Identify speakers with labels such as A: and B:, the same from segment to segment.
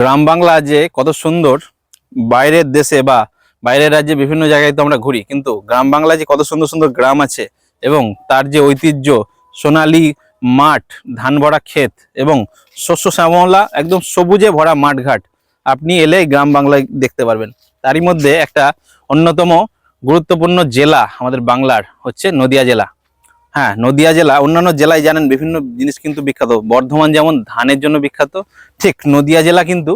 A: গ্রাম বাংলা যে কত সুন্দর, বাইরের দেশে বা বাইরের রাজ্যে বিভিন্ন জায়গায় তো আমরা ঘুরি, কিন্তু গ্রাম বাংলা যে কত সুন্দর সুন্দর গ্রাম আছে এবং তার যে ঐতিহ্য, সোনালী মাঠ, ধান ভরা ক্ষেত এবং শস্য শ্যামলা একদম সবুজে ভরা মাঠঘাট, আপনি এলে গ্রাম বাংলায় দেখতে পারবেন। তারই মধ্যে একটা অন্যতম গুরুত্বপূর্ণ জেলা আমাদের বাংলার হচ্ছে নদিয়া জেলা। হ্যাঁ নদিয়া জেলা, অন্যান্য জেলায় জানেন বিভিন্ন জিনিস কিন্তু বিখ্যাত। বর্ধমান যেমন ধানের জন্য বিখ্যাত, ঠিক নদিয়া জেলা কিন্তু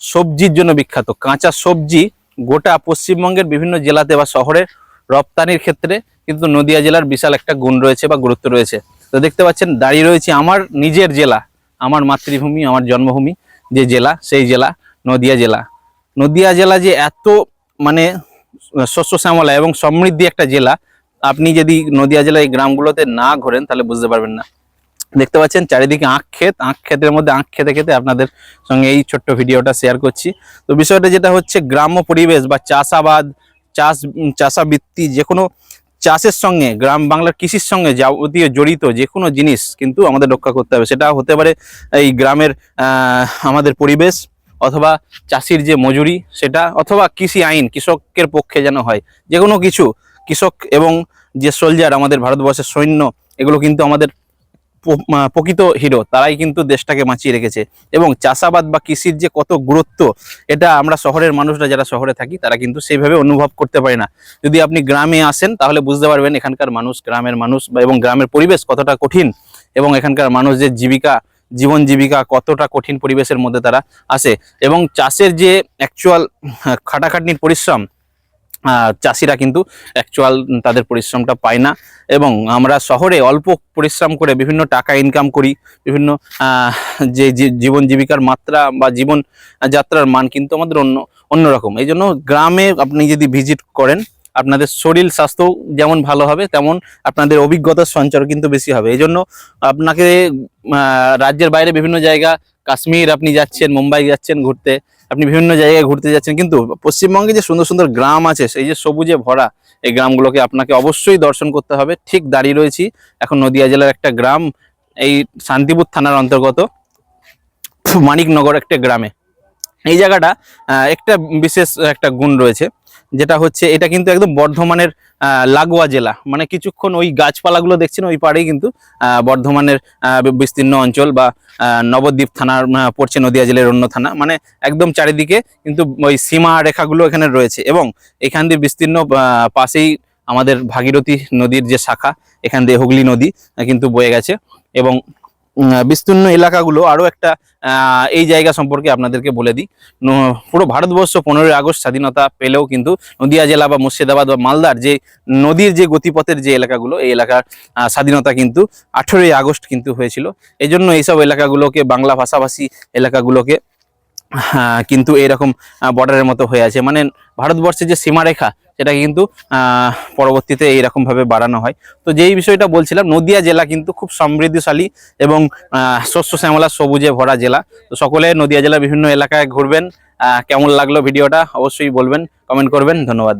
A: সবজির জন্য বিখ্যাত। কাঁচা সবজি গোটা পশ্চিমবঙ্গের বিভিন্ন জেলাতে বা শহরে রপ্তানির ক্ষেত্রে কিন্তু নদিয়া জেলার বিশাল একটা গুণ রয়েছে বা গুরুত্ব রয়েছে। তো দেখতে পাচ্ছেন, দাঁড়িয়ে রয়েছে আমার নিজের জেলা, আমার মাতৃভূমি, আমার জন্মভূমি যে জেলা, সেই জেলা, নদিয়া জেলা। নদিয়া জেলা যে এত মানে শস্য শ্যামলা এবং সমৃদ্ধি একটা জেলা আপনি যদি নদিয়া এই গ্রামগুলোতে না ঘোরেন, তাহলে বুঝতে পারবেন না। দেখতে পাচ্ছেন চারিদিকে আখ ক্ষেত, আখ ক্ষেতের মধ্যে আখ খেতে খেতে আপনাদের সঙ্গে এই ছোট্ট ভিডিওটা শেয়ার করছি। তো বিষয়টা যেটা হচ্ছে, গ্রাম্য পরিবেশ বা চাষাবাদ, চাষ, চাষাবৃত্তি যে কোনো চাষের সঙ্গে, গ্রাম বাংলার কৃষির সঙ্গে যাবতীয় জড়িত যে কোনো জিনিস কিন্তু আমাদের রক্ষা করতে হবে। সেটা হতে পারে এই গ্রামের আমাদের পরিবেশ অথবা চাষির যে মজুরি, সেটা অথবা কৃষি আইন, কৃষকের পক্ষে যেন হয়। যে কোনো কিছু কৃষক এবং যে সোলজার আমাদের ভারতবর্ষের সৈন্য, এগুলো কিন্তু আমাদের প্রকৃত হিরো তারাই কিন্তু দেশটাকে বাঁচিয়ে রেখেছে। এবং চাষাবাদ বা কৃষির যে কত গুরুত্ব, এটা আমরা শহরের মানুষরা যারা শহরে থাকি, তারা কিন্তু সেইভাবে অনুভব করতে পারে না। যদি আপনি গ্রামে আসেন, তাহলে বুঝতে পারবেন এখানকার মানুষ, গ্রামের মানুষ এবং গ্রামের পরিবেশ কতটা কঠিন এবং এখানকার মানুষদের জীবিকা, জীবন জীবিকা কতটা কঠিন পরিবেশের মধ্যে তারা আসে। এবং চাষের যে অ্যাকচুয়াল খাটাখাটনির পরিশ্রম চাষিরা কিন্তু অ্যাকচুয়াল তাদের পরিশ্রমটা পায় না। এবং আমরা শহরে অল্প পরিশ্রম করে বিভিন্ন টাকা ইনকাম করি, বিভিন্ন যে জীবন জীবিকার মাত্রা বা জীবন যাত্রার মান কিন্তু আমাদের অন্য অন্যরকম এই জন্য গ্রামে আপনি যদি ভিজিট করেন, আপনাদের শরীর স্বাস্থ্য যেমন ভালো হবে, তেমন আপনাদের অভিজ্ঞতার সঞ্চার কিন্তু বেশি হবে। এই জন্য আপনাকে রাজ্যের বাইরে বিভিন্ন জায়গা, কাশ্মীর আপনি যাচ্ছেন, মুম্বাই যাচ্ছেন ঘুরতে আপনি বিভিন্ন জায়গায় ঘুরতে যাচ্ছেন, কিন্তু পশ্চিমবঙ্গে যে সুন্দর সুন্দর গ্রাম আছে, সেই যে সবুজে ভরা এই গ্রামগুলোকে আপনাকে অবশ্যই দর্শন করতে হবে। ঠিক দাঁড়িয়ে রয়েছি, এখন নদিয়া জেলার একটা গ্রাম, এই শান্তিপুর থানার অন্তর্গত, মানিকনগর একটা গ্রামে। এই জায়গাটা একটা বিশেষ একটা গুণ রয়েছে। যেটা হচ্ছে, এটা কিন্তু একদম বর্ধমানের লাগোয়া জেলা। মানে কিছুক্ষণ ওই গাছপালাগুলো দেখছেন, ওই পাড়েই কিন্তু বর্ধমানের বিস্তীর্ণ অঞ্চল বা নবদ্বীপ থানার পড়ছে নদিয়া জেলার অন্য থানা। মানে একদম চারিদিকে কিন্তু ওই সীমা রেখাগুলো এখানে রয়েছে এবং এখান দিয়ে বিস্তীর্ণ পাশেই আমাদের ভাগীরথী নদীর যে শাখা, এখান দিয়ে হুগলি নদী কিন্তু বয়ে গেছে এবং বিস্তীর্ণ এলাকাগুলো আরও একটা এই জায়গা সম্পর্কে আপনাদেরকে বলে দিই। পুরো ভারতবর্ষ পনেরোই আগস্ট স্বাধীনতা পেলেও কিন্তু নদিয়া জেলা বা মুর্শিদাবাদ বা মালদার যে নদীর যে গতিপথের যে এলাকাগুলো, এই এলাকার স্বাধীনতা কিন্তু আঠেরোই আগস্ট কিন্তু হয়েছিল। এই জন্য এইসব এলাকাগুলোকে, বাংলা ভাষাভাষী এলাকাগুলোকে কিন্তু এরকম বর্ডারের মতো হয়ে আছে। মানে ভারতবর্ষের যে সীমারেখা সেটা কিন্তু পরবর্তীতে এইরকমভাবে বাড়ানো হয়। তো যেই বিষয়টা বলছিলাম, নদিয়া জেলা কিন্তু খুব সমৃদ্ধিশালী এবং শস্য, শ্যামলা, সবুজে ভরা জেলা। তো সকলে নদিয়া জেলা বিভিন্ন এলাকায় ঘুরবেন। কেমন লাগল ভিডিওটা অবশ্যই বলবেন, কমেন্ট করবেন। ধন্যবাদ।